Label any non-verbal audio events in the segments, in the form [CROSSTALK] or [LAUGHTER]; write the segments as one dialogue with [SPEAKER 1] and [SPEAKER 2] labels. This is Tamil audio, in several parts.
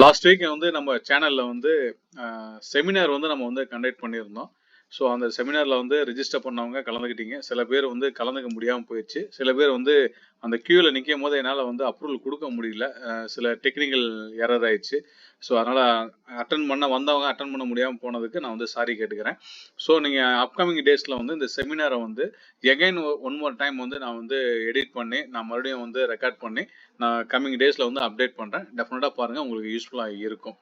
[SPEAKER 1] லாஸ்ட் வீக் வந்து நம்ம சேனல்ல வந்து செமினார் வந்து நம்ம வந்து கண்டக்ட் பண்ணியிருந்தோம். ஸோ அந்த செமினாரில் வந்து ரிஜிஸ்டர் பண்ணவங்க கலந்துக்கிட்டீங்க. சில பேர் வந்து கலந்துக்க முடியாமல் போயிடுச்சு சில பேர் வந்து அந்த க்யூவில் நிற்கும் போது என்னால் வந்து அப்ரூவல் கொடுக்க முடியல. சில டெக்னிக்கல் எரர் ஆயிடுச்சு. ஸோ அதனால் அட்டன் பண்ண வந்தவங்க அட்டன் பண்ண முடியாமல் போனதுக்கு நான் வந்து சாரி கேட்டுக்கிறேன். ஸோ நீங்கள் அப்கமிங் டேஸில் வந்து இந்த செமினாரை வந்து எகைன் ஒன் மோர் டைம் வந்து நான் வந்து எடிட் பண்ணி நான் மறுபடியும் வந்து ரெக்கார்ட் பண்ணி நான் கம்மிங் டேஸில் வந்து அப்டேட் பண்ணுறேன் டெஃபினட்டாக பாருங்கள் உங்களுக்கு யூஸ்ஃபுல்லாக இருக்கும்.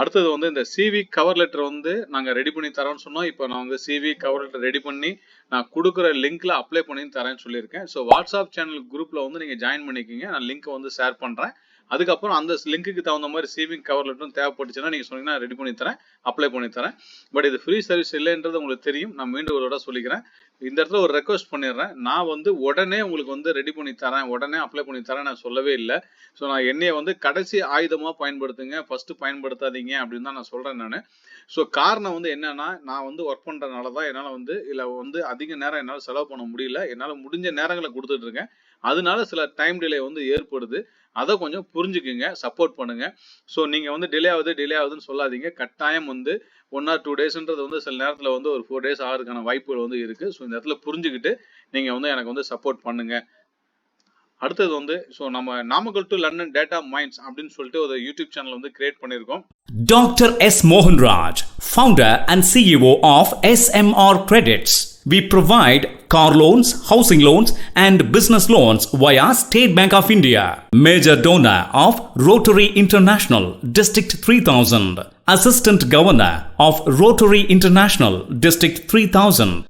[SPEAKER 1] அடுத்தது வந்து இந்த சிவி கவர் லெட்டர் வந்து நாங்கள் ரெடி பண்ணி தரோம்னு சொன்னோம். இப்போ நான் வந்து சிவி கவர் லெட்டர் ரெடி பண்ணி நான் கொடுக்குற லிங்க்ல அப்ளை பண்ணி தரேன்னு சொல்லியிருக்கேன். ஸோ வாட்ஸ்அப் சேனல் குரூப்பில் வந்து நீங்கள் ஜாயின் பண்ணிக்கிங்க. நான் லிங்க்கை வந்து ஷேர் பண்ணுறேன் அதுக்கப்புறம் அந்த லிங்க்குக்கு தகுந்த மாதிரி சிவிங் கவர் லெட்டரும் தேவைப்பட்டுச்சுன்னா நீங்கள் சொன்னீங்கன்னா ரெடி பண்ணி தரேன் அப்ளை பண்ணி தரேன். பட் இது ஃப்ரீ சர்வீஸ் இல்லைன்றது உங்களுக்கு தெரியும். நான் மீண்டும் ஒரு விட சொல்லிக்கிறேன். இந்த இடத்துல ஒரு ரெக்வஸ்ட் பண்ணிடுறேன். நான் வந்து உடனே உங்களுக்கு வந்து ரெடி பண்ணி தரேன். உடனே அப்ளை பண்ணி தரேன். நான் சொல்லவே இல்லை. ஸோ நான் என்னைய வந்து கடைசி ஆயுதமாக பயன்படுத்துங்க. ஃபஸ்ட்டு பயன்படுத்தாதீங்க அப்படின்னு தான் நான் சொல்கிறேன் நான். ஸோ காரணம் வந்து என்னன்னா நான் வந்து ஒர்க் பண்ணுறதுனால தான் என்னால் வந்து இல்லை வந்து அதிக நேரம் என்னால் செலவு பண்ண முடியல. என்னால் முடிஞ்ச நேரங்களை கொடுத்துட்டு இருக்கேன். அதனால சில டைம் டிலே வந்து ஏற்படுது. அதை கொஞ்சம் புரிஞ்சுக்குங்க. சப்போர்ட் பண்ணுங்க. ஸோ நீங்கள் வந்து டிலே ஆகுது டிலே ஆகுதுன்னு சொல்லாதீங்க. கட்டாயம் வந்து ஒன் ஆர் டூ டேஸ்ன்றது வந்து சில நேரத்தில் வந்து ஒரு ஃபோர் டேஸ் ஆகிறதுக்கான வாய்ப்புகள் வந்து இருக்குது ஸோ இந்த இடத்துல புரிஞ்சுக்கிட்டு நீங்கள் வந்து எனக்கு வந்து சப்போர்ட் பண்ணுங்கள் அடுத்தது வந்து ஸோ நம்ம Namakkal to London data minds அப்படின்னு சொல்லிட்டு ஒரு யூடியூப் சேனல் வந்து கிரியேட் பண்ணியிருக்கோம்.
[SPEAKER 2] Doctor S Mohanraj founder and CEO of SMR credits We provide car loans, housing loans, and business loans via State Bank of India. Major donor of Rotary International, District 3000. Assistant Governor of Rotary International, District 3000.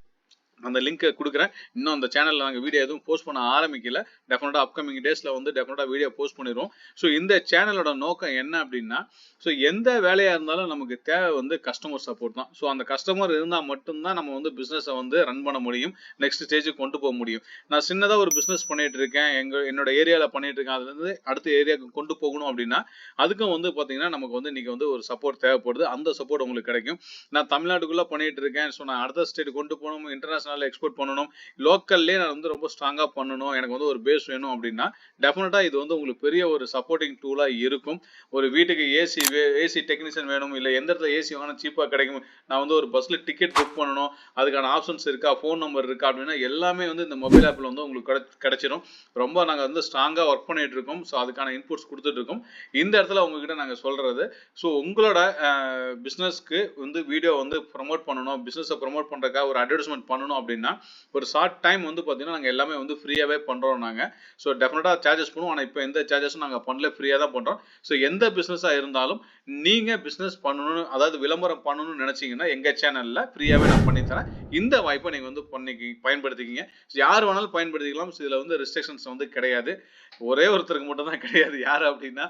[SPEAKER 1] அந்த லிங்க்கை கொடுக்குறேன். இன்னும் அந்த சேனலில் நாங்கள் வீடியோ எதுவும் போஸ்ட் பண்ண ஆரம்பிக்கல. டெஃபினட்டாக அப்கமிங் டேஸில் வந்து டெஃபினட்டாக வீடியோ போஸ்ட் பண்ணிடுவோம். ஸோ இந்த சேனலோட நோக்கம் என்ன அப்படின்னா ஸோ எந்த வேலையாக இருந்தாலும் நமக்கு தேவை வந்து கஸ்டமர் சப்போர்ட் தான். ஸோ அந்த கஸ்டமர் இருந்தால் மட்டும்தான் நம்ம வந்து பிஸ்னஸை வந்து ரன் பண்ண முடியும். நெக்ஸ்ட் ஸ்டேஜுக்கு கொண்டு போக முடியும். நான் சின்னதாக ஒரு பிஸ்னஸ் பண்ணிட்டு இருக்கேன். எங்கள் என்னோட ஏரியாவில் பண்ணிட்டு இருக்கேன். அதுலேருந்து அடுத்த ஏரியாவுக்கு கொண்டு போகணும் அப்படின்னா அதுக்கும் வந்து பார்த்தீங்கன்னா நமக்கு வந்து இன்றைக்கி வந்து ஒரு சப்போர்ட் தேவைப்படுது. அந்த சப்போர்ட் உங்களுக்கு கிடைக்கும். நான் தமிழ்நாட்டுக்குள்ளே பண்ணிட்டு இருக்கேன். ஸோ நான் அடுத்த ஸ்டேட் கொண்டு போகணும். இன்டர்நேஷனல் எக்ஸ்போர்ட் பண்ணணும். லோக்கல்லே நான் வந்து ரொம்ப ஸ்ட்ராங்காக பண்ணணும். எனக்கு வந்து ஒரு பேஸ் வேணும் அப்படின்னா டெஃபினட்டாக இது வந்து உங்களுக்கு பெரிய ஒரு சப்போர்ட்டிங் டூலாக இருக்கும். ஒரு வீட்டுக்கு ஏசி ஏசி டெக்னீஷியன் வேணும் இல்லை எந்த இடத்துல ஏசி வாங்கினா சீப்பாக கிடைக்கும். நான் வந்து ஒரு பஸ்ஸில் டிக்கெட் புக் பண்ணணும். அதுக்கான ஆப்ஷன்ஸ் இருக்கா ஃபோன் நம்பர் இருக்கா அப்படின்னா எல்லாமே வந்து இந்த மொபைல் ஆப்பில் வந்து உங்களுக்கு கிடை கிடைச்சிரும். ரொம்ப நாங்கள் வந்து ஸ்ட்ராங்காக ஒர்க் பண்ணிட்டு இருக்கோம். ஸோ அதுக்கான இன்புட்ஸ் கொடுத்துட்டு இருக்கோம். இந்த இடத்துல உங்ககிட்ட நாங்கள் சொல்கிறது ஸோ உங்களோட பிஸ்னஸ்க்கு வந்து வீடியோ வந்து ப்ரொமோட் பண்ணணும். பிஸ்னஸை ப்ரொமோட் பண்ணுறக்கா ஒரு அட்வர்டைஸ்மெண்ட் பண்ணணும் அப்படின்னா ஒரு ஷார்ட் டைம் வந்து பார்த்தீங்கன்னா நாங்கள் எல்லாமே வந்து ஃப்ரீயாகவே பண்ணுறோம் நாங்கள் ஸோ டெஃபினட்டாக சார்ஜஸ் பண்ணுவோம் ஆனால் இப்போ எந்த சார்ஜஸும் நாங்கள் பண்ணல ஃப்ரீயாக தான் பண்ணுறோம் ஸோ எந்த பிஸ்னஸாக இருந்தாலும் நீங்கள் பிஸ்னஸ் பண்ணணும்னு அதாவது விளம்பரம் பண்ணணும்னு நினச்சிங்கன்னா எங்கள் சேனலில் ஃப்ரீயாகவே நான் பண்ணித்தரேன் இந்த வாய்ப்பை நீங்கள் வந்து பண்ணிக்கி பயன்படுத்திக்கிங்க. யார் வேணாலும் பயன்படுத்திக்கலாம். ஸோ இதில் வந்து ரெஸ்ட்ரிக்ஷன்ஸ் வந்து கிடையாது. ஒரே ஒருத்தருக்கு மட்டும் தான் கிடையாது. யார் அப்படின்னா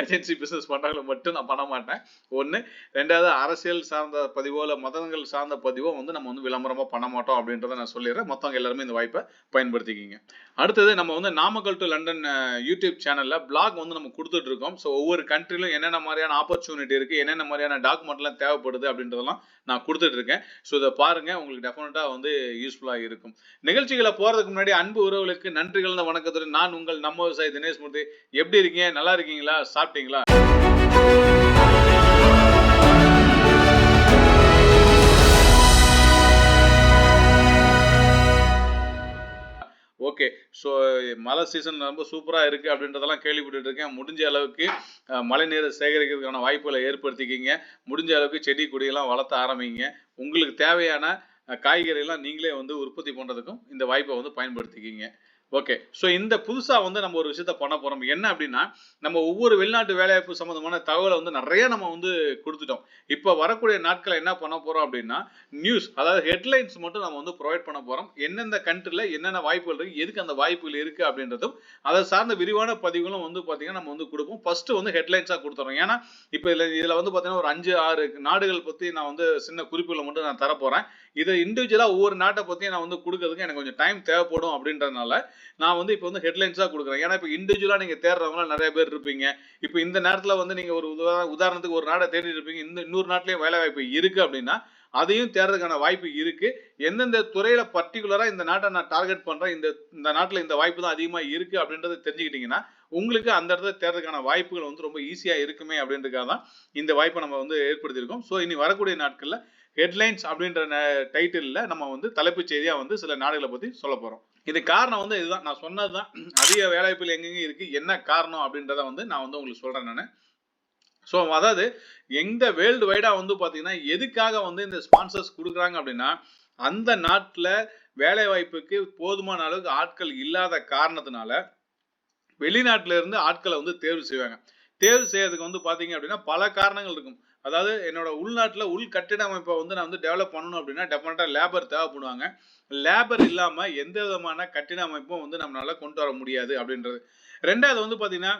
[SPEAKER 1] ஏஜென்சி பிஸ்னஸ் பண்ணுறவங்களை மட்டும் நான் பண்ண மாட்டேன். ஒன்று ரெண்டாவது அரசியல் சார்ந்த பதிவோ இல்லை மதங்கள் சார்ந்த பதிவோ வந்து நம்ம வந்து விளம்பரமாக பண்ண மாட்டோம் அப்படின்றத நான் சொல்லிடுறேன். மற்றவங்க எல்லாருமே இந்த வாய்ப்பை பயன்படுத்திக்கிங்க. அடுத்தது நம்ம வந்து நாமக்கல் டு லண்டன் யூடியூப் சேனலில் பிளாக் வந்து நம்ம கொடுத்துட்டு இருக்கோம். ஸோ ஒவ்வொரு கண்ட்ரிலும் என்னென்ன மாதிரியான ஆப்பர்ச்சுனிட்டி இருக்குது என்னென்ன மாதிரியான டாக்குமெண்ட்லாம் தேவைப்படுது அப்படின்றதெல்லாம் நான் கொடுத்துட்டு இருக்கேன். ஸோ இதை பாருங்க. உங்களுக்கு டெஃபினட்டாக வந்து யூஸ்ஃபுல்லாக இருக்கும். நிகழ்ச்சிகளை போகிறதுக்கு முன்னாடி அன்பு உறவுகளுக்கு நன்றிகள் வணக்கத்துடன் நான் உங்கள் நம்ம விவசாயி தினேஷ் மூர்த்தி. எப்படி இருக்கீங்க? நல்லா இருக்கீங்களா? சாப்பிட்டீங்களா? ஸோ மழை சீசன் ரொம்ப சூப்பராக இருக்குது அப்படின்றதெல்லாம் கேள்விப்பட்டு இருக்கேன். முடிஞ்ச அளவுக்கு மழை நீரை சேகரிக்கிறதுக்கான வாய்ப்புகளை ஏற்படுத்திக்கிங்க. முடிஞ்ச அளவுக்கு செடி கொடியெல்லாம் வளர்த்த ஆரம்பிங்க. உங்களுக்கு தேவையான அஹ், காய்கறியெல்லாம் நீங்களே வந்து உற்பத்தி பண்ணுறதுக்கும் இந்த வாய்ப்பை வந்து பயன்படுத்திக்கிங்க. ஓகே ஸோ இந்த புதுசாக வந்து நம்ம ஒரு விஷயத்த பண்ண போகிறோம் என்ன அப்படின்னா நம்ம ஒவ்வொரு வெளிநாட்டு வேலைவாய்ப்பு சம்மந்தமான தகவலை வந்து நிறைய நம்ம வந்து கொடுத்துட்டோம். இப்போ வரக்கூடிய நாட்களை என்ன பண்ண போகிறோம் அப்படின்னா நியூஸ் அதாவது ஹெட்லைன்ஸ் மட்டும் நம்ம வந்து ப்ரொவைட் பண்ண போகிறோம் எந்தெந்த கண்ட்ரியில் என்னென்ன வாய்ப்புகள் இருக்குது எதுக்கு அந்த வாய்ப்புகள் இருக்குது அப்படின்றதும் அதை சார்ந்த விரிவான பதிவுகளும் வந்து பார்த்தீங்கன்னா நம்ம வந்து கொடுப்போம். ஃபஸ்ட்டு வந்து ஹெட்லைன்ஸாக கொடுத்துறோம். ஏன்னா இப்போ இதில் இதில் வந்து பார்த்தீங்கன்னா ஒரு அஞ்சு ஆறு நாடுகள் பற்றி நான் வந்து சின்ன குறிப்புகளை மட்டும் நான் தரப்போகிறேன் இதை இண்டிவிஜுவலாக ஒவ்வொரு நாட்டை பற்றியும் நான் வந்து கொடுக்கறதுக்கு எனக்கு கொஞ்சம் டைம் தேவைப்படும் அப்படின்றதுனால நான் வந்து இப்போ வந்து ஹெட்லைன்ஸாக கொடுக்குறேன். ஏன்னா இப்போ இண்டிவிஜுவலாக நீங்கள் தேடுறவங்க நிறைய பேர் இருப்பீங்க. இப்போ இந்த நேரத்தில் வந்து நீங்கள் ஒரு உதாரணத்துக்கு ஒரு நாடை தேடி இருப்பீங்க. இந்த இன்னொரு நாட்டிலையும் வேலை வாய்ப்பு இருக்குது அப்படின்னா அதையும் தேடுறதுக்கான வாய்ப்பு இருக்கு. எந்தெந்த துறையில பர்டிகுலரா இந்த நாட்டை நான் டார்கெட் பண்றேன் இந்த இந்த நாட்டில் இந்த வாய்ப்பு தான் அதிகமா இருக்கு அப்படின்றத தெரிஞ்சுக்கிட்டீங்கன்னா உங்களுக்கு அந்த இடத்துல தேடுறதுக்கான வாய்ப்புகள் வந்து ரொம்ப ஈஸியா இருக்குமே அப்படின்றதுக்காக தான் இந்த வாய்ப்பை நம்ம வந்து ஏற்படுத்தியிருக்கோம். ஸோ இனி வரக்கூடிய நாட்களில் ஹெட்லைன்ஸ் அப்படின்ற டைட்டில்ல நம்ம வந்து தலைப்புச் செய்தியா வந்து சில நாடுகளை பத்தி சொல்ல போறோம். இது காரணம் வந்து இதுதான். நான் சொன்னதுதான். அதிக வேலைவாய்ப்புகள் எங்கெங்க இருக்கு? என்ன காரணம் அப்படின்றத வந்து நான் வந்து உங்களுக்கு சொல்றேன் நான். ஸோ அதாவது எந்த வேர்ல்டு வைடா வந்து பாத்தீங்கன்னா எதுக்காக வந்து இந்த ஸ்பான்சர்ஸ் கொடுக்குறாங்க அப்படின்னா அந்த நாட்டில் வேலை வாய்ப்புக்கு போதுமான அளவுக்கு ஆட்கள் இல்லாத காரணத்தினால வெளிநாட்டுல இருந்து ஆட்களை வந்து தேர்வு செய்வாங்க. தேர்வு செய்யறதுக்கு வந்து பாத்தீங்க அப்படின்னா பல காரணங்கள் இருக்கும். அதாவது என்னோட உள்நாட்டில் உள் கட்டிடமைப்பை வந்து நான் வந்து டெவலப் பண்ணணும் அப்படின்னா டெஃபினட்டாக லேபர் தேவைப்படுவாங்க. லேபர் இல்லாமல் எந்த விதமான கட்டிட அமைப்பும் வந்து நம்மளால கொண்டு வர முடியாது அப்படின்றது. ரெண்டாவது வந்து பார்த்தீங்கன்னா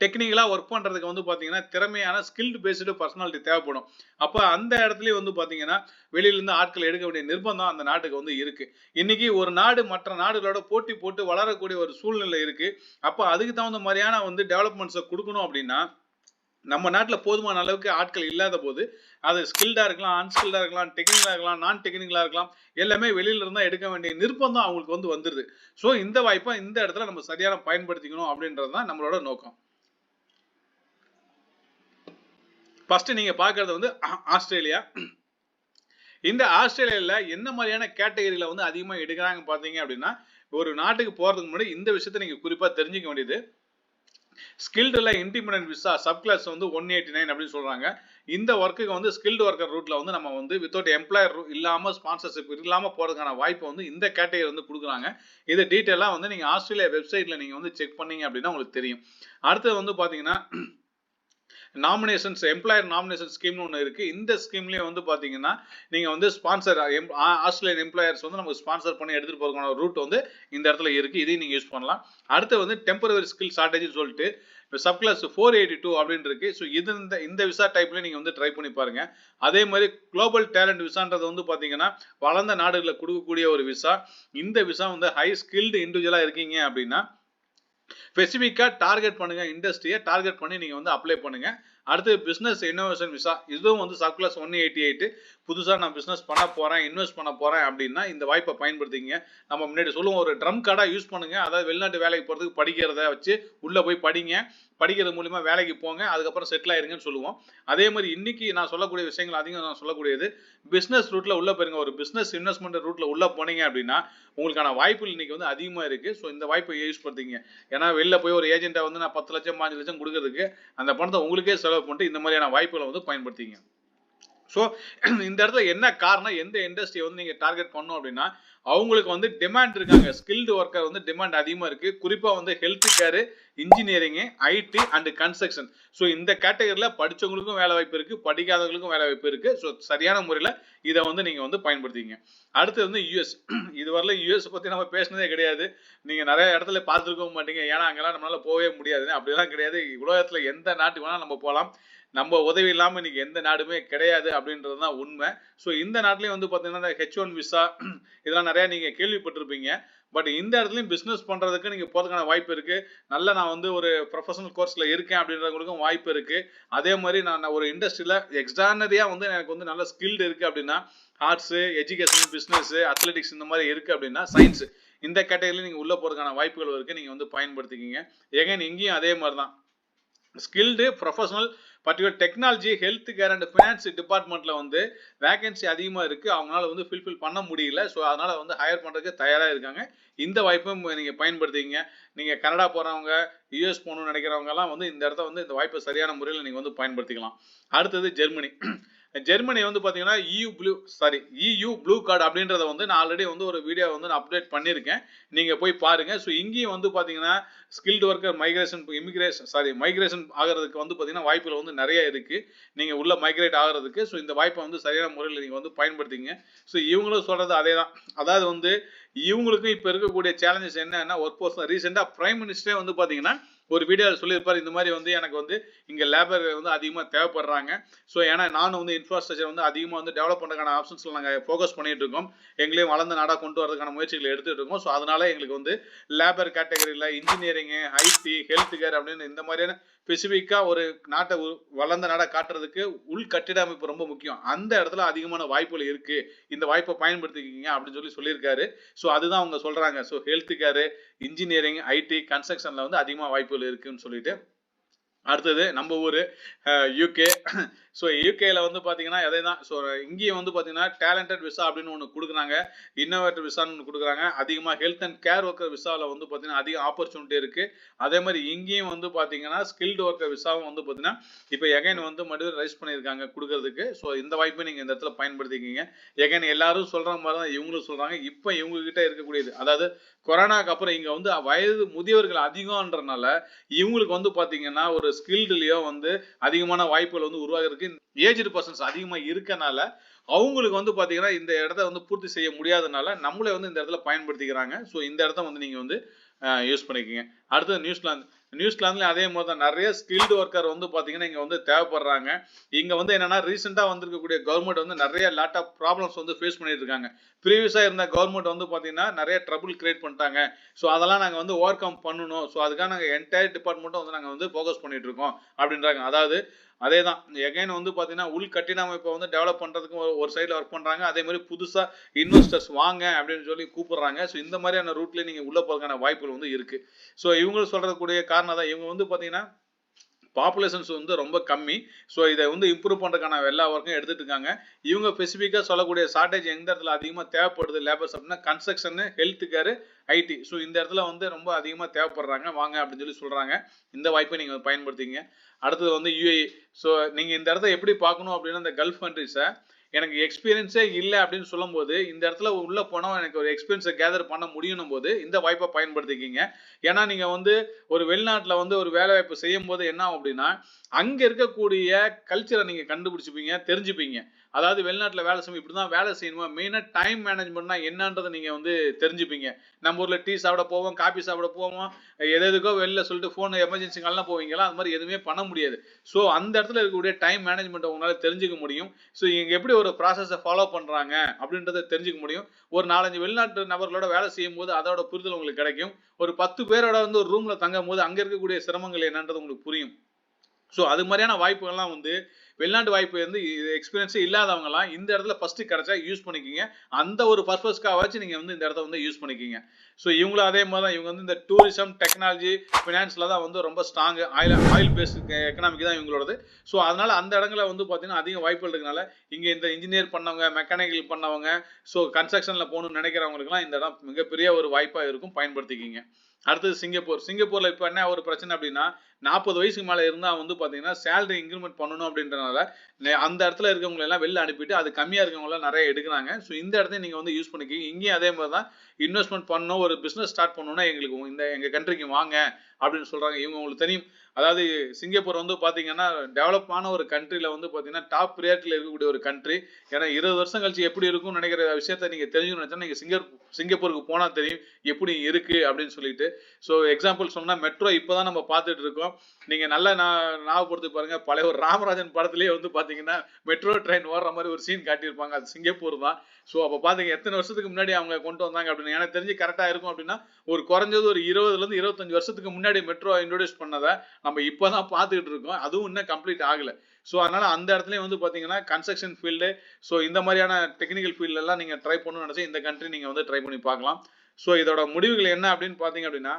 [SPEAKER 1] டெக்னிக்கலாக ஒர்க் பண்ணுறதுக்கு வந்து பார்த்தீங்கன்னா திறமையான ஸ்கில்டு பேஸ்டு பர்சனாலிட்டி தேவைப்படும். அப்போ அந்த இடத்துலையும் வந்து பார்த்தீங்கன்னா வெளியிலேருந்து ஆட்கள் எடுக்க வேண்டிய நிர்பந்தம் அந்த நாட்டுக்கு வந்து இருக்குது இன்றைக்கி ஒரு நாடு மற்ற நாடுகளோட போட்டி போட்டு வளரக்கூடிய ஒரு சூழ்நிலை இருக்குது அப்போ அதுக்கு தகுந்த மாதிரியான வந்து டெவலப்மெண்ட்ஸை கொடுக்கணும் அப்படின்னா நம்ம நாட்டில் போதுமான அளவுக்கு ஆட்கள் இல்லாத போது அது ஸ்கில்டா இருக்கலாம் அன்ஸ்கில்டாக இருக்கலாம் டெக்னிக்கலாக இருக்கலாம் நான் டெக்னிக்கலா இருக்கலாம் எல்லாமே வெளியில இருந்தால் எடுக்க வேண்டிய நிர்பந்தம் அவங்களுக்கு வந்து வந்துருது. ஸோ இந்த வாய்ப்பை இந்த இடத்துல நம்ம சரியான பயன்படுத்திக்கணும் அப்படின்றது தான் நம்மளோட நோக்கம். ஃபர்ஸ்ட் நீங்க பாக்குறது வந்து ஆஸ்திரேலியா. இந்த ஆஸ்திரேலியால என்ன மாதிரியான கேட்டகரியில வந்து அதிகமா எடுக்கிறாங்க பார்த்தீங்க அப்படின்னா ஒரு நாட்டுக்கு போறதுக்கு முன்னாடி இந்த விஷயத்தை நீங்க குறிப்பா தெரிஞ்சுக்க வேண்டியது ஸ்கில்டில் இண்டிபெண்டன்ட் விசா சப் கிளாஸ் வந்து ஒன் எயிட்டி நைன் அப்படின்னு சொல்றாங்க. இந்த ஒர்க்குக்கு வந்து ஸ்கில்டு ஒர்க்கர் ரூட்டில் வந்து நம்ம வந்து வித்தவுட் எம்ப்ளாயர் இல்லாமல் ஸ்பான்சர்ஷிப் இல்லாமல் போகிறதுக்கான வாய்ப்பு வந்து இந்த கேட்டகரி வந்து கொடுக்குறாங்க. இது டீட்டெயிலாக வந்து நீங்கள் ஆஸ்திரேலியா வெப்சைட்டில் நீங்கள் வந்து செக் பண்ணீங்க அப்படின்னா உங்களுக்கு தெரியும். அடுத்தது வந்து பார்த்தீங்கன்னா நாமினேஷன்ஸ் எம்ப்ளாயர் நாமினேஷன் ஸ்கீம்னு ஒன்று இருக்குது இந்த ஸ்கீம்லேயே வந்து பார்த்தீங்கன்னா நீங்கள் வந்து ஸ்பான்சர் ஆஸ்திரேலியன் எம்ப்ளாயர்ஸ் வந்து நமக்கு ஸ்பான்சர் பண்ணி எடுத்துகிட்டு போறதுக்கான ரூட் வந்து இந்த இடத்துல இருக்குது இதையும் நீங்கள் யூஸ் பண்ணலாம். அடுத்து வந்து டெம்பரவரி ஸ்கில் ஷார்டேஜ் சொல்லிட்டு sub class four eighty two அப்படின்னு இருக்கு. ஸோ இது இந்த இந்த விசா டைப்ல நீங்கள் வந்து ட்ரை பண்ணி பாருங்க. அதே மாதிரி குளோபல் டேலண்ட் விசான்றது வந்து பார்த்தீங்கன்னா வளர்ந்த நாடுகளில் கொடுக்கக்கூடிய ஒரு விசா இந்த விசா வந்து ஹை ஸ்கில்டு இண்டிவிஜுவலாக இருக்கீங்க அப்படின்னா ஸ்பெசிஃபிக்காக டார்கெட் பண்ணுங்க இண்டஸ்ட்ரியை டார்கெட் பண்ணி நீங்கள் வந்து அப்ளை பண்ணுங்க. அடுத்து பிஸ்னஸ் இன்னோவேஷன் விசா இதுவும் வந்து சர்க்குலர்ஸ் ஒன் எயிட்டி எயிட் புதுசாக நான் பிஸ்னஸ் பண்ண போகிறேன் இன்வெஸ்ட் பண்ண போகிறேன் அப்படின்னா இந்த வாய்ப்பை பயன்படுத்திங்க நம்ம முன்னாடி சொல்லுவோம் ஒரு ட்ரம் கார்டாக யூஸ் பண்ணுங்கள் அதாவது வெளிநாட்டு வேலைக்கு போகிறதுக்கு படிக்கிறத வச்சு உள்ளே போய் படிங்க. படிக்கிறது மூலிமா வேலைக்கு போங்க. அதுக்கப்புறம் செட்டில் ஆயிருங்கன்னு சொல்லுவோம். அதே மாதிரி இன்னைக்கு நான் சொல்லக்கூடிய விஷயங்கள் அதிகம் நான் சொல்லக்கூடியது பிஸ்னஸ் ரூட்டில் உள்ளே போயிருங்க. ஒரு பிஸ்னஸ் இன்வெஸ்ட்மெண்ட் ரூட்டில் உள்ளே போனீங்க அப்படின்னா உங்களுக்கான வாய்ப்புகள் இன்னைக்கு வந்து அதிகமாக இருக்குது ஸோ இந்த வாய்ப்பை யூஸ் படுத்திங்க ஏன்னா வெளில போய் ஒரு ஏஜென்ட்டை வந்து நான் பத்து லட்சம் பாஞ்சு லட்சம் கொடுக்கறதுக்கு அந்த பணத்தை உங்களுக்கே செலவு பண்ணிட்டு இந்த மாதிரியான வாய்ப்புகளை வந்து பயன்படுத்திங்க ஸோ [CLEARS THROAT] இந்த இடத்துல என்ன காரணம் எந்த இண்டஸ்ட்ரியை வந்து நீங்கள் டார்கெட் பண்ணோம் அப்படின்னா அவங்களுக்கு வந்து டிமாண்ட் இருக்காங்க. ஸ்கில்டு ஒர்க்கர் வந்து டிமாண்ட் அதிகமாக இருக்கு. குறிப்பாக வந்து health care engineering IT and construction so இந்த கேட்டகரியில் படிச்சவங்களுக்கும் வேலை வாய்ப்பு இருக்குது படிக்காதவங்களுக்கும் வேலை வாய்ப்பு இருக்குது ஸோ சரியான முறையில் இதை வந்து நீங்கள் வந்து பயன்படுத்திங்க அடுத்து வந்து யூஎஸ் இதுவரையில் யூஎஸ் பற்றி நம்ம பேசினதே கிடையாது. நீங்கள் நிறைய இடத்துல பார்த்துருக்கவும் மாட்டீங்க. ஏன்னா அங்கெல்லாம் நம்மளால போகவே முடியாது அப்படிலாம் கிடையாது. உலகத்தில் எந்த நாட்டுக்கு வேணால் நம்ம போகலாம். நம்ம உதவி இல்லாமல் இன்னைக்கு எந்த நாடுமே கிடையாது அப்படின்றது தான் உண்மை. ஸோ இந்த நாட்டிலையும் வந்து பார்த்தீங்கன்னா ஹெச் ஒன் விசா இதெல்லாம் நிறையா நீங்கள் கேள்விப்பட்டிருப்பீங்க. பட் இந்த இடத்துலையும் பிஸ்னஸ் பண்ணுறதுக்கு நீங்கள் போகிறதுக்கான வாய்ப்பு இருக்குது நல்ல நான் வந்து ஒரு ப்ரொஃபஷனல் கோர்ஸில் இருக்கேன் அப்படின்றவங்களுக்கும் வாய்ப்பு இருக்குது அதே மாதிரி நான் ஒரு இண்டஸ்ட்ரியில் எக்ஸ்ட்ரானரியாக வந்து எனக்கு வந்து நல்ல ஸ்கில்டு இருக்குது அப்படின்னா ஆர்ட்ஸு எஜுகேஷன் பிஸ்னஸ் அத்லெட்டிக்ஸ் இந்த மாதிரி இருக்குது அப்படின்னா சயின்ஸ் இந்த கேட்டகரியில் நீங்கள் உள்ளே போகிறதுக்கான வாய்ப்புகள் இருக்குது நீங்கள் வந்து பயன்படுத்திக்கிங்க. ஏகன் இங்கேயும் அதே மாதிரி தான் skilled professional particular technology health care and finance டிபார்ட்மெண்ட்ல வந்து வேகன்சி அதிகமாக இருக்கு. அவங்களால வந்து ஃபில்ஃபில் பண்ண முடியல. ஸோ அதனால வந்து ஹையர் பண்ணுறதுக்கு தயாராக இருக்காங்க. இந்த வாய்ப்பும் நீங்கள் பயன்படுத்திங்க நீங்கள் கனடா போகிறவங்க யூஎஸ் போகணும்னு நினைக்கிறவங்கலாம் வந்து இந்த இடத்த வந்து இந்த வாய்ப்பை சரியான முறையில் நீங்கள் வந்து பயன்படுத்திக்கலாம். அடுத்தது ஜெர்மனி. ஜெர்மனி வந்து பார்த்தீங்கன்னா EU blue sorry EU blue card அப்படின்றத வந்து நான் ஆல்ரெடி வந்து ஒரு வீடியோ வந்து நான் அப்டேட் பண்ணியிருக்கேன். நீங்கள் போய் பாருங்கள் ஸோ இங்கேயும் வந்து பார்த்தீங்கன்னா skilled worker migration immigration sorry migration ஆகிறதுக்கு வந்து பார்த்தீங்கன்னா வாய்ப்புகள் வந்து நிறைய இருக்குது நீங்கள் உள்ளே மைக்ரேட் ஆகிறதுக்கு. ஸோ இந்த வாய்ப்பை வந்து சரியான முறையில் நீங்கள் வந்து பயன்படுத்திங்க. ஸோ இவங்களும் சொல்கிறது அதே தான் அதாவது வந்து இவங்களுக்கும் இப்போ இருக்கக்கூடிய சேலஞ்சஸ் என்னன்னா ஒர்க் போர்ஸ் ரீசெண்டாக பிரைம் மினிஸ்டரே வந்து பார்த்தீங்கன்னா ஒரு வீடியோவில் சொல்லியிருப்பார் இந்த மாதிரி வந்து எனக்கு வந்து இங்கே லேபர் வந்து அதிகமாக தேவைப்படுறாங்க. ஸோ ஏன்னா நானும் வந்து இன்ஃப்ராஸ்ட்ரக்சர் வந்து அதிகமாக வந்து டெவலப் பண்ணுறதுக்கான ஆப்ஷன்ஸில் நாங்கள் ஃபோக்கஸ் பண்ணிகிட்டு இருக்கோம். எங்களையும் வளர்ந்த நாடாக கொண்டு வரதுக்கான முயற்சிகளை எடுத்துகிட்டு இருக்கோம். ஸோ அதனால எங்களுக்கு வந்து லேபர் கேட்டகரியில் இன்ஜினியரிங்கு ஐடி ஹெல்த் கேர் அப்படின்னு இந்த மாதிரியான ஸ்பெசிஃபிக்காக ஒரு நாட்டை வளர்ந்த நாடாக காட்டுறதுக்கு உள் கட்டிடமைப்பு ரொம்ப முக்கியம். அந்த இடத்துல அதிகமான வாய்ப்புகள் இருக்குது இந்த வாய்ப்பை பயன்படுத்திக்கிங்க அப்படின்னு சொல்லி சொல்லியிருக்காரு. ஸோ அதுதான் அவங்க சொல்கிறாங்க so health care engineering IT கன்ஸ்ட்ரக்ஷனில் வந்து அதிகமாக வாய்ப்பு வாய்ப்புகள் இருக்குன்னு சொல்லிட்டு அடுத்தது நம்ம ஊர் யூகே ஸோ யூகேல வந்து பார்த்தீங்கன்னா அதே தான் ஸோ இங்கேயும் வந்து பார்த்தீங்கன்னா டேலண்டட் விசா அப்படின்னு ஒன்று கொடுக்குறாங்க. இன்னோவேட்டிவ் விசான்னு ஒன்று கொடுக்குறாங்க. அதிகமாக ஹெல்த் அண்ட் கேர் ஒர்க்கர் விசாவில் வந்து பார்த்தீங்கன்னா அதிக ஆப்பர்ச்சுனிட்டி இருக்குது அதே மாதிரி இங்கேயும் வந்து பார்த்தீங்கன்னா ஸ்கில்டு ஒர்க்கர் விசாவும் வந்து பார்த்தீங்கன்னா இப்போ எகைன் வந்து மறுபடியும் ரைஸ் பண்ணியிருக்காங்க கொடுக்கறதுக்கு. ஸோ இந்த வாய்ப்பை நீங்கள் இந்த இடத்துல பயன்படுத்திக்கிங்க. எகைன் எல்லாரும் சொல்கிற மாதிரி தான் இவங்களும் சொல்கிறாங்க இப்போ இவங்ககிட்ட இருக்கக்கூடியது அதாவது கொரோனாக்கு அப்புறம் இங்கே வந்து வயது முதியவர்கள் அதிகம்ன்றனால இவங்களுக்கு வந்து பார்த்தீங்கன்னா ஒரு ஸ்கில்டுலேயோ வந்து அதிகமான வாய்ப்புகள் வந்து உருவாகிறதுக்கு ஏஜ்டு பர்சன்ஸ் அதிகமாக இருக்கனால அவங்களுக்கு வந்து பார்த்தீங்கன்னா இந்த இடத்த வந்து பூர்த்தி செய்ய முடியாதனால நம்மளே வந்து இந்த இடத்துல பயன்படுத்திக்கிறாங்க. ஸோ இந்த இடத்த வந்து நீங்கள் வந்து யூஸ் பண்ணிக்கோங்க. அடுத்தது நியூசிலாந்து நியூசிலாந்துல அதே மாதிரி தான். நிறைய ஸ்கில்டு ஒர்க்கர் வந்து பார்த்தீங்கன்னா இங்கே வந்து தேவைப்படுறாங்க. இங்கே வந்து என்னென்னா ரீசெண்டாக வந்திருக்கக்கூடிய கவர்மெண்ட் வந்து நிறைய லாட் ஆஃப் ப்ராப்ளம்ஸ் வந்து ஃபேஸ் பண்ணிட்டு இருக்காங்க. ப்ரீவியஸாக இருந்த கவர்மெண்ட் வந்து பார்த்தீங்கன்னா நிறைய ட்ரபிள் கிரியேட் பண்ணிட்டாங்க. ஸோ அதெல்லாம் நாங்கள் வந்து ஓவர் கம் பண்ணணும். ஸோ அதுக்காக நாங்கள் என்டையர் டிபார்ட்மெண்ட்டும் வந்து நாங்கள் வந்து ஃபோக்கஸ் பண்ணிட்டு இருக்கோம். அப்படின்றாங்க. அதாவது அதே தான் எகைன் வந்து பார்த்தீங்கன்னா உள் கட்டிடமைப்பை வந்து டெவலப் பண்ணுறதுக்கு ஒரு- ஒரு சைடில் ஒர்க் பண்ணுறாங்க அதே மாதிரி புதுசாக இன்வெஸ்டர்ஸ் வாங்க அப்படின்னு சொல்லி கூப்பிடுறாங்க. ஸோ இந்த மாதிரியான ரூட்லேயே நீங்கள் உள்ள போகிறதுக்கான வாய்ப்புகள் வந்து இருக்கு. ஸோ இவங்க சொல்றதுக்கூடிய காரணம் தான் இவங்க வந்து பார்த்தீங்கன்னா பாப்புலேஷன்ஸ் வந்து ரொம்ப கம்மி. ஸோ இதை வந்து இம்ப்ரூவ் பண்ணுறதுக்கான எல்லா ஒர்க்கும் எடுத்துட்டு இருக்காங்க. இவங்க ஸ்பெசிஃபிக்காக சொல்லக்கூடிய ஷார்ட்டேஜ் எந்த இடத்துல அதிகமாக தேவைப்படுது லேபர்ஸ் அப்படின்னா construction health care IT so இந்த இடத்துல வந்து ரொம்ப அதிகமாக தேவைப்படுறாங்க. வாங்க அப்படின்னு சொல்லி சொல்கிறாங்க இந்த வாய்ப்பை நீங்கள் பயன்படுத்திங்க அடுத்தது வந்து யூஏஇ ஸோ நீங்கள் இந்த இடத்த எப்படி பார்க்கணும் அப்படின்னா இந்த கல்ஃப் கண்ட்ரிஸை எனக்கு எக்ஸ்பீரியன்ஸே இல்லை அப்படின்னு சொல்லும்போது இந்த இடத்துல உள்ள போனால் எனக்கு ஒரு எக்ஸ்பீரியன்ஸை கேதர் பண்ண முடியும் போது இந்த வாய்ப்பை பயன்படுத்திக்கிங்க. ஏன்னா நீங்கள் வந்து ஒரு வெளிநாட்டில் வந்து ஒரு வேலை வாய்ப்பு செய்யும் போது என்ன அப்படின்னா அங்கே இருக்கக்கூடிய கல்ச்சரை நீங்கள் கண்டுபிடிச்சிப்பீங்க தெரிஞ்சுப்பீங்க. அதாவது வெளிநாட்டில் வேலை செய்யும் இப்படி தான் வேலை செய்யணுமா? மெயினாக டைம் மேனேஜ்மெண்ட்னா என்னன்றதை நீங்கள் வந்து தெரிஞ்சுப்பீங்க. நம்ம ஊரில் டீ சாப்பிட போவோம் காப்பி சாப்பிட போவோம் எது எதுக்கோ வெளில சொல்லிட்டு ஃபோன் எமர்ஜென்சிங்கெல்லாம் போவீங்களா? அது மாதிரி எதுவுமே பண்ண முடியாது. ஸோ அந்த இடத்துல இருக்கக்கூடிய டைம் மேனேஜ்மெண்ட்டை உங்களால் தெரிஞ்சுக்க முடியும். ஸோ இங்கே எப்படி ஒரு ப்ராசஸை ஃபாலோ பண்ணுறாங்க அப்படின்றத தெரிஞ்சுக்க முடியும். ஒரு நாலஞ்சு வெளிநாட்டு நபர்களோட வேலை செய்யும் போது அதோட புரிதல் உங்களுக்கு கிடைக்கும். ஒரு பத்து பேரோட வந்து ஒரு ரூமில் தங்கும் போது அங்கே இருக்கக்கூடிய சிரமங்கள் என்னன்றது உங்களுக்கு புரியும். ஸோ அது மாதிரியான வாய்ப்புகள்லாம் வந்து வெளிநாட்டு வாய்ப்பு வந்து எக்ஸ்பீரியன்ஸே இல்லாதவங்கலாம் இந்த இடத்துல ஃபர்ஸ்ட் கிடைச்சா யூஸ் பண்ணிக்கிங்க. அந்த ஒரு பர்பஸ்க்காகவாச்சும் நீங்கள் வந்து இந்த இடத்த வந்து யூஸ் பண்ணிக்கிங்க. ஸோ இவங்களும் அதே மாதிரி தான் இவங்க வந்து இந்த டூரிசம் டெக்னாலஜி ஃபினான்ஸில் தான் வந்து ரொம்ப strong oil oil based economic தான் இவங்களோடது. ஸோ அதனால் அந்த இடங்களில் வந்து பார்த்தீங்கன்னா அதிக வாய்ப்புகள் இருக்கனால இங்கே இந்த இன்ஜினியர் பண்ணவங்க மெக்கானிக்கல் பண்ணவங்க ஸோ கன்ஸ்ட்ரக்ஷனில் போகணும்னு நினைக்கிறவங்களுக்குலாம் இந்த இடம் மிகப்பெரிய ஒரு வாய்ப்பாக இருக்கும். பயன்படுத்திக்கிங்க. அடுத்தது சிங்கப்பூர். சிங்கப்பூர்ல இப்போ என்ன ஒரு பிரச்சனை அப்படின்னா நாற்பது வயசுக்கு மேலே இருந்தால் வந்து பார்த்தீங்கன்னா சேலரி இன்க்ரிமெண்ட் பண்ணணும் அப்படின்றனால நெ- அந்த இடத்துல இருக்கவங்க எல்லாம் வெளில அனுப்பிட்டு அது கம்மியாக இருக்கவங்களாம் நிறைய எடுக்கிறாங்க. ஸோ இந்த இடத்தையும் நீங்கள் வந்து யூஸ் பண்ணிக்கிங்க. இங்கேயும் அதே மாதிரி தான் இன்வெஸ்ட்மெண்ட் பண்ணணும் ஒரு பிஸ்னஸ் ஸ்டார்ட் பண்ணணும்னா எங்களுக்கு இந்த எங்கள் கண்ட்ரிக்கு வாங்க. அப்படின்னு சொல்கிறாங்க இவங்க உங்களுக்கு தெரியும். அதாவது சிங்கப்பூர் வந்து பார்த்தீங்கன்னா டெவலப்பான ஒரு கண்ட்ரியில் வந்து பார்த்தீங்கன்னா டாப் ப்ரியாரிட்டியில் இருக்கக்கூடிய ஒரு கண்ட்ரி ஏன்னா இருபது வருஷம் கழிச்சு எப்படி இருக்கும்னு நினைக்கிற விஷயத்த நீங்கள் தெரிஞ்சுக்கணும் நினச்சா நீங்கள் சிங்கப்பூர் சிங்கப்பூருக்கு போனால் தெரியும் எப்படி இருக்குது அப்படின்னு சொல்லிட்டு. ஸோ எக்ஸாம்பிள் சொன்னால் மெட்ரோ இப்போ தான் நம்ம பார்த்துட்டு இருக்கோம். நீங்கள் நல்லா நான் ஞாபகப்படுத்தி பாருங்க. பழைய ஒரு ராமராஜன் படத்துலேயே வந்து பார்த்தீங்கன்னா மெட்ரோ ட்ரெயின் ஓடுற மாதிரி ஒரு சீன் காட்டியிருப்பாங்க. அது சிங்கப்பூர் தான். ஸோ அப்போ பார்த்தீங்க எத்தனை வருஷத்துக்கு முன்னாடி அவங்க கொண்டு வந்தாங்க அப்படின்னு? எனக்கு தெரிஞ்சு கரெக்டாக இருக்கும் அப்படின்னா ஒரு குறைஞ்சது ஒரு இருபதுலேருந்து இருபத்தஞ்சு வருஷத்துக்கு முன்னாடி மெட்ரோ இன்ட்ரோடியூஸ் பண்ணதை நம்ம இப்போ தான் பார்த்துக்கிட்டு இருக்கோம். அதுவும் இன்னும் கம்ப்ளீட் ஆகலை. ஸோ அதனால் அந்த இடத்துலையும் வந்து பார்த்தீங்கன்னா கன்ஸ்ட்ரக்ஷன் ஃபீல்டு ஸோ இந்த மாதிரியான டெக்னிக்கல் ஃபீல்டெல்லாம் நீங்கள் ட்ரை பண்ணணும்னு நினச்சி இந்த கண்ட்ரி நீங்கள் வந்து ட்ரை பண்ணி பார்க்கலாம். ஸோ இதோட முடிவுகள் என்ன அப்படின்னு பார்த்தீங்க அப்படின்னா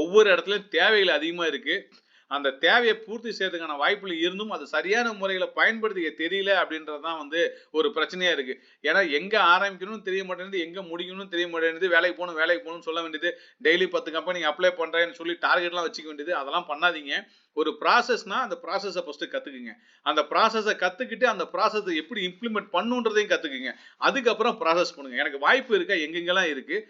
[SPEAKER 1] ஒவ்வொரு இடத்துலையும் தேவைகள் அதிகமாக இருக்குது அந்த தேவையை பூர்த்தி செய்யறதுக்கான வாய்ப்புகள் இருந்தும் அது சரியான முறையில் பயன்படுத்திக்க தெரியல அப்படின்றது தான் வந்து ஒரு பிரச்சனையாக இருக்குது ஏன்னா எங்கே ஆரம்பிக்கணும்னு தெரிய மாட்டேங்குது எங்கே முடிக்கணும்னு தெரிய மாட்டேங்குது வேலைக்கு போகணும் வேலைக்கு போகணும்னு சொல்ல வேண்டியது டெய்லி பத்து கம்பெனி அப்ளை பண்ணுறேன்னு சொல்லி டார்கெட்லாம் வச்சுக்க வேண்டியது அதெல்லாம் பண்ணாதீங்க. ஒரு ப்ராசஸ்னா அந்த ப்ராசஸை ஃபஸ்ட்டு கற்றுக்குங்க அந்த ப்ராசஸை கற்றுக்கிட்டு அந்த ப்ராசஸை எப்படி இம்ப்ளிமெண்ட் பண்ணுன்றதையும் கற்றுக்குங்க அதுக்கப்புறம் ப்ராசஸ் பண்ணுங்கள் எனக்கு வாய்ப்பு இருக்கா? எங்கெங்கெல்லாம் இருக்குது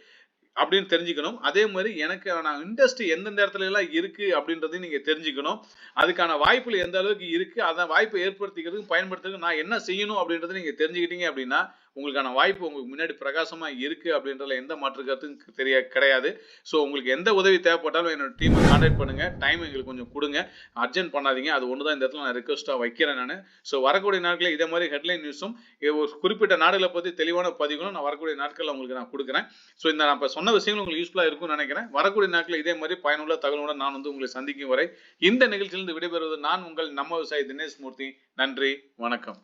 [SPEAKER 1] அப்படின்னு தெரிஞ்சுக்கணும். அதே மாதிரி எனக்கு நான் இண்டஸ்ட்ரி எந்தெந்த இடத்துல எல்லாம் இருக்கு அப்படின்றதையும் நீங்க தெரிஞ்சுக்கணும். அதுக்கான வாய்ப்புகள் எந்த அளவுக்கு இருக்கு அதான் வாய்ப்பை ஏற்படுத்திக்கிறதுக்கு பயன்படுத்துறதுக்கு நான் என்ன செய்யணும் அப்படின்றத நீங்க தெரிஞ்சுக்கிட்டீங்க அப்படின்னா உங்களுக்கான வாய்ப்பு உங்களுக்கு முன்னாடி பிரகாசமாக இருக்குது அப்படின்றதுல எந்த மாற்று கருத்தும் தெரிய கிடையாது. ஸோ உங்களுக்கு எந்த உதவி தேவைப்பட்டாலும் என்னோட டீமை கான்டாக்ட் பண்ணுங்கள் டைம் எங்களுக்கு கொஞ்சம் கொடுங்க. அர்ஜென்ட் பண்ணாதீங்க. அது ஒன்று தான் இந்த இடத்துல நான் ரெக்வஸ்ட்டாக வைக்கிறேன் நான். ஸோ வரக்கூடிய நாட்களில் இதே மாதிரி ஹெட்லைன் நியூஸும் ஒரு குறிப்பிட்ட நாடுகளை பற்றி தெளிவான பதிவுகளும் நான் வரக்கூடிய நாட்களில் உங்களுக்கு நான் கொடுக்குறேன். ஸோ இந்த நான் இப்போ சொன்ன விஷயங்கள் உங்களுக்கு யூஸ்ஃபுல்லாக இருக்கும்னு நினைக்கிறேன். வரக்கூடிய நாட்களில் இதே மாதிரி பயனுள்ள தகவலோட நான் வந்து உங்களை சந்திக்கும் வரை இந்த நிகழ்ச்சியிலிருந்து விடைபெறுவது நான் உங்கள் நம்ம விவசாயி தினேஷ் மூர்த்தி. நன்றி. வணக்கம்.